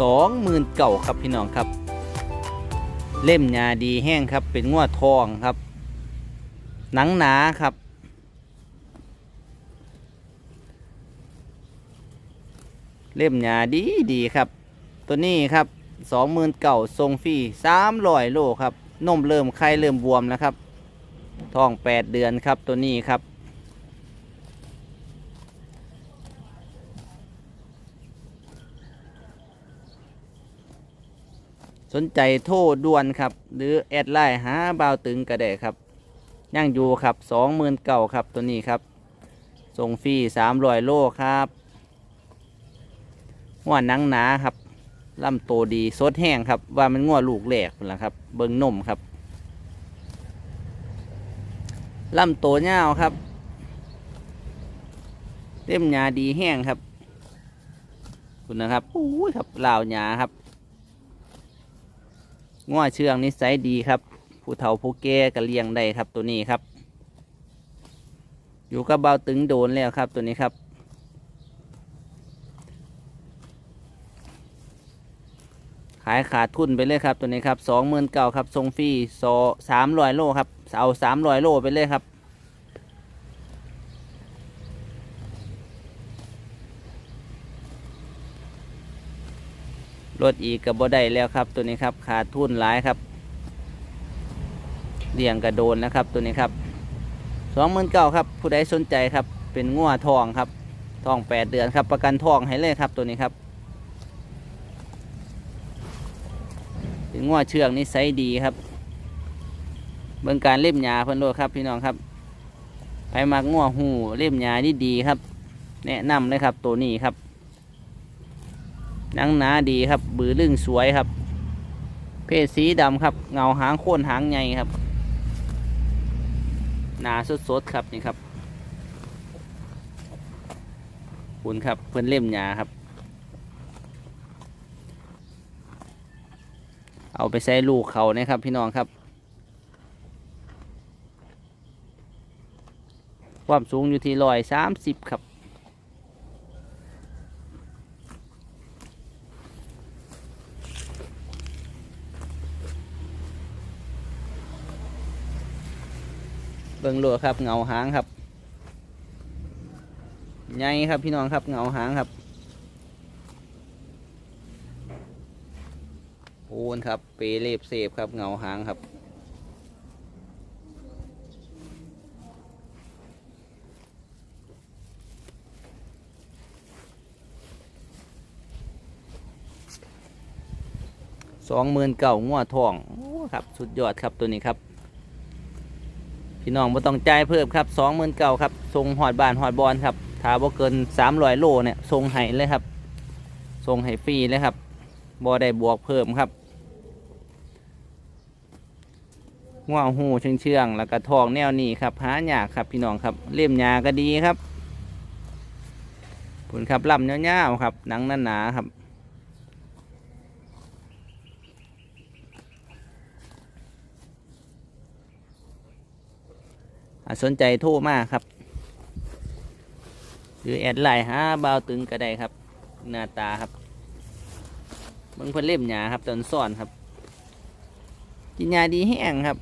สองหมื่นเก่าครับพี่น้องครับ เล่มหยาดีแห้งครับ เป็นงวดทองครับ หนังหนาครับ เล่มหยาดีดีครับ ตัวนี้ครับสองหมื่นเก่าทรงฟรีสามร้อยโลครับนมเริ่มไข่เริ่มบวมแล้วครับท้องแปดเดือนครับตัวนี้ครับ นใจโทรด่วนครับ หรือแอดไลน์หาบ่าวตึงก็ได้ครับย่างอยู่ครับสองหมื่นเก่าครับตัวนี้ครับส่งฟรีสามร้อยโลครับหัวนังหนาครับลำโตดีสดแห้งครับ ว่ามันงัวลูกแหลกนละครับ เบิ้งนมครับลำโตเงาครับ เต็มหยาดีแห้งครับ คุณนะครับอู้ครับลาวหยาครับ ง้อเชื่องนิสัยดีครับ ผู้เฒ่าผู้แก่ก็เลี้ยงได้ครับตัวนี้ครับ อยู่กับเบาตึงโดนแล้วครับตัวนี้ครับ ขายขาดทุนไปเลยครับตัวนี้ครับสองหมื่นเก้าครับทรงฟรีโซสามร้อยโลครับเอาสามร้อยโลไปเลยครับ รถอีกกับบ่ได้แล้วครับ ตัวนี้ครับขาดทุนหลายครับเลี้ยงกระโดนนะครับตัวนี้ครับสองหมื่นเก้าครับผู้ใดสนใจครับ เป็นงัวทองครับทองแปดเดือนครับ ประกันทองให้เลยครับตัวนี้ครับ เป็นงัวเชืองนิสัยดีครับ เบิ่งการเล่มหยาเพิ่นโลดครับพี่น้องครับไปมักงัวหูเล่มหยานี่ดีครับ แนะนำเลยครับตัวนี้ครับ หนังหนาดีครับ บือลึ่งสวยครับ เพศสีดำครับ เงาหางโค่นหางใหญ่ครับ หนาสดๆครับนี่ครับคุณครับเพื่อนเล่มหยาครับ เอาไปใส่ลูกเขานะครับพี่น้องครับความสูงอยู่ที่ร้อยสามสิบครับ เบิ่งโลดครับเงาหางครับใหญ่ครับพี่น้องครับเงาหางครับโอนครับเปเล็บเสบครับเงาหางครับสองหมื่นเก่างัวทองครับ สุดยอดครับตัวนี้ครับ พี่น้องบ่ต้องจ่ายเพิ่มครับสองหมื่นเก่าครับส่งหอดบานหอดบอลครับถ้าบ่เกินสามร้อยโลเนี่ยส่งให้เลยครับส่งให้ฟรีเลยครับบ่ได้บวกเพิ่มครับง่วงหูเชื่องเชื่องแล้วก็ทองแนวนี้ครับหาหยากครับพี่น้องครับเล่มหยาก็ดีครับผลครับลำเงาๆครับหนังหนาๆครับ สนใจโทรมาครับ หรือแอดไลน์หาบาวตึงก็ได้ครับ หน้าตาครับเบิ่งเพิ่นเล่มหยาครับตอนซ่อนครับ กินยาดีแห้งครับ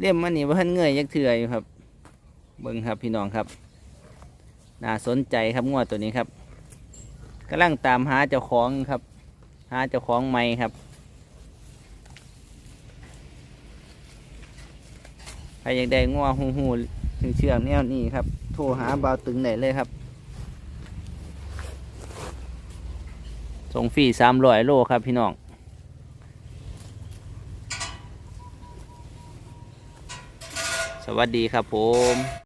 เล่มมันนี่ว่าท่านเงยยักเถื่ออยู่ครับ เบิ่งครับพี่น้องครับ น่าสนใจครับงวดตัวนี้ครับกำลังตามหาเจ้าของครับ หาเจ้าของใหม่ครับ ใครอยากได้ง้อหูหูถึงเชือกแนวนี้ครับ โทรหาบ่าวตึงไหนเลยครับ ส่งฟรีสามร้อยโลครับพี่น้องสวัสดีครับผม